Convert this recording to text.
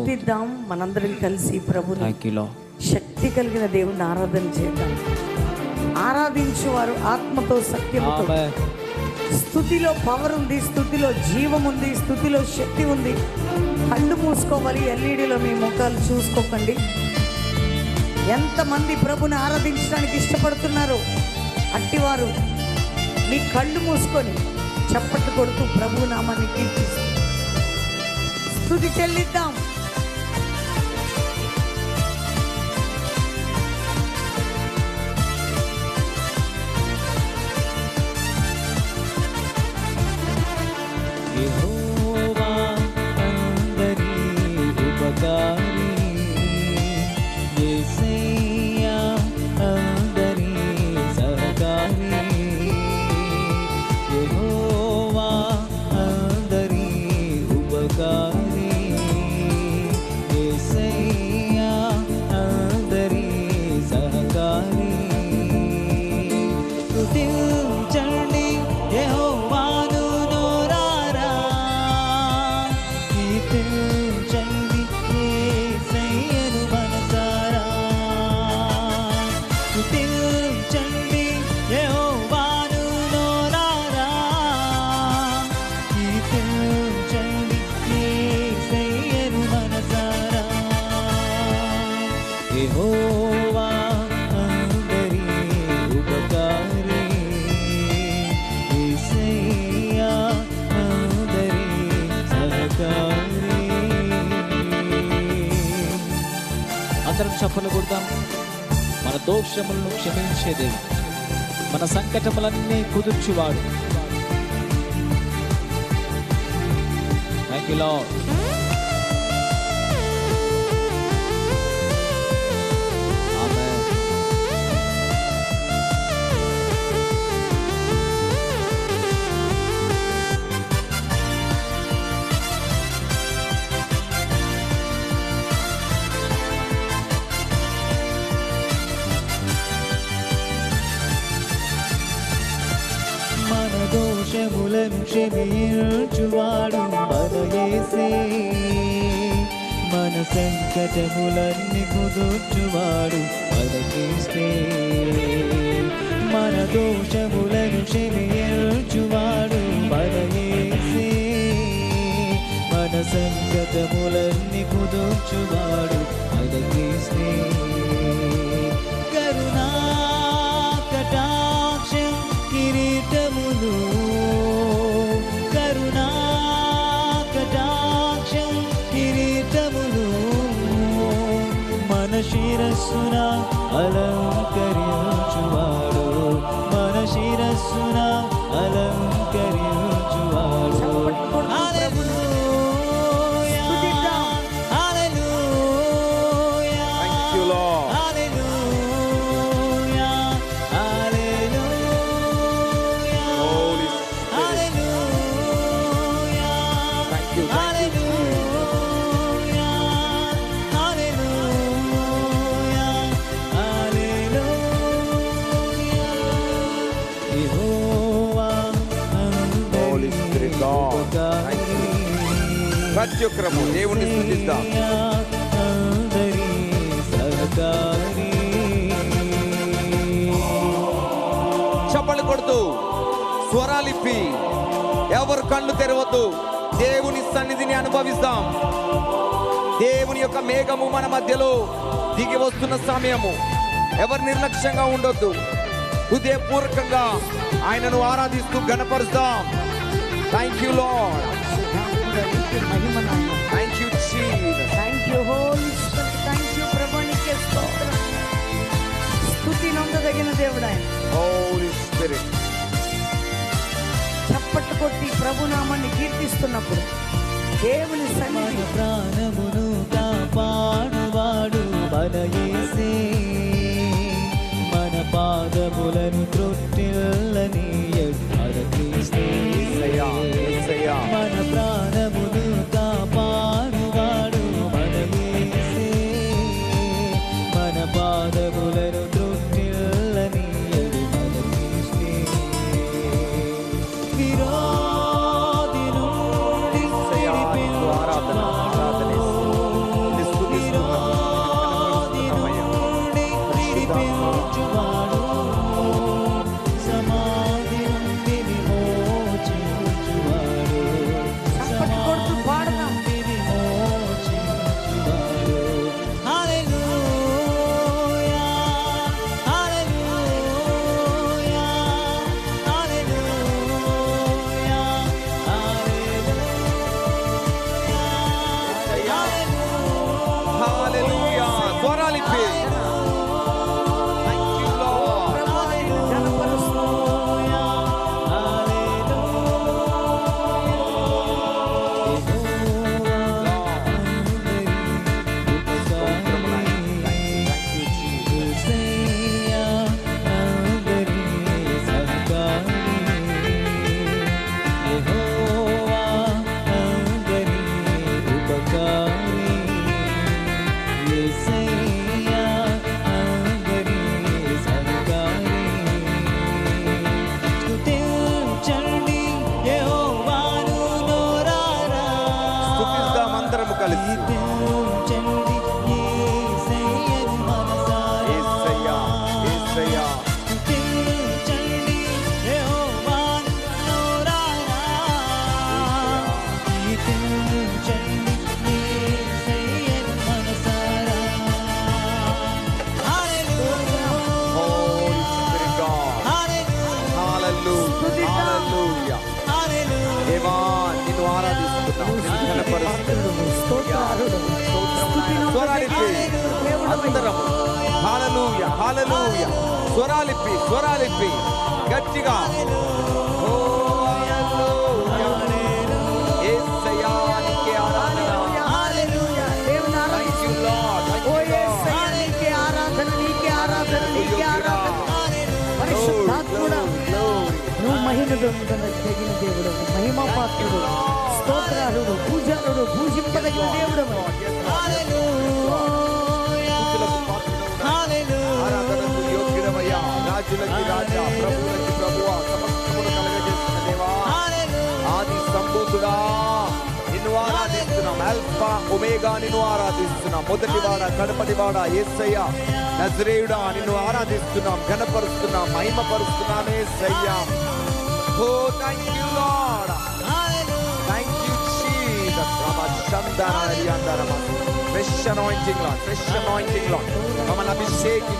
స్తుతిద్దాం మనందరం కలిసి ప్రభుని లో శక్తి కలిగిన దేవుణ్ణి ఆరాధన చేద్దాం. ఆరాధించువారు ఆత్మతో సత్యముతో. స్థుతిలో పవర్ ఉంది స్థుతిలో జీవం ఉంది స్థుతిలో శక్తి ఉంది. కళ్ళు మూసుకోవాలి ఎల్ఈడిలో మీ ముఖాలు చూసుకోకండి. ఎంతమంది ప్రభుని ఆరాధించడానికి ఇష్టపడుతున్నారు? అట్టివారు మీ కళ్ళు మూసుకొని చప్పట్లు కొడుతూ ప్రభు నామాన్ని కీర్తిస్తూ. స్థుతి చెల్లిద్దాం. అందరం చప్పలు కొడతాం మన దోషములను క్షమించే దేవుడు. మన సంకటములన్నీ కుదుర్చివాడు. థ్యాంక్ యూ లాడ్ దోషములను క్షమించువాడు మన యేసే మన సంకటములన్నీ కుదుర్చువాడు మన మన దోషములను క్షమించువాడు మన యేసే మన సంకటములన్నీ కుదుర్చువాడు మన सुना अलग ప్రతి ఒక్కరము దేవుణ్ణి స్థుతిద్దాం. చప్పలు కొడుతూ స్వరాలిప్పి ఎవరు కళ్ళు తెరవద్దు దేవుని సన్నిధిని అనుభవిస్తాం. దేవుని యొక్క మేఘము మన మధ్యలో దిగి వస్తున్న సమయము. ఎవరు నిర్లక్ష్యంగా ఉండొద్దు. హృదయపూర్వకంగా ఆయనను ఆరాధిస్తూ గణపరుస్తాం థ్యాంక్ యూ లాడ్ నొందదగిన దేవుడు ఆయన. హోలీ స్పిరిట్ చప్పట్లు కొట్టి ప్రభునామాన్ని కీర్తిస్తున్నప్పుడు దేవుని సన్నిధి ప్రాణమును కాపాడువాడు మన యేసే. మన పాదములను త్రొట్టిల్లని ఆరాధన నీకే ఆరాధన నీకే ఆరాధన Glory, పరిశుద్ధాత్ముడా. నువ్వు మహిమ దొంగన తగిన దేవుడు మహిమా పాత్రుడు స్తోత్రాలుడు పూజారుడు పూజింపదగిన దేవుడు స్తుతులకు పాత్రుడవు. ఆరాధనకు యోగ్యుడవయ్యా. రాజులకి రాజా ప్రభువులకి ప్రభువా సమస్తమును కలగజేస్తున్న దేవా ఆది సంభూతుడా నిన్ను ఆరాధిస్తున్నాం. అల్ఫా ఒమేగా నిన్ను ఆరాధిస్తున్నాం మొదటివాడ కడపటివాడ యేసయ్య నజరేయుడా నిన్ను ఆరాధిస్తున్నాం. ఘనపరుస్తున్నాం మహిమపరుస్తున్నాం యేసయ్య ఓ thank you Lord. Thank you, Jesus. Fresh anointing, Lord. Fresh anointing, Lord. Come and be shaken,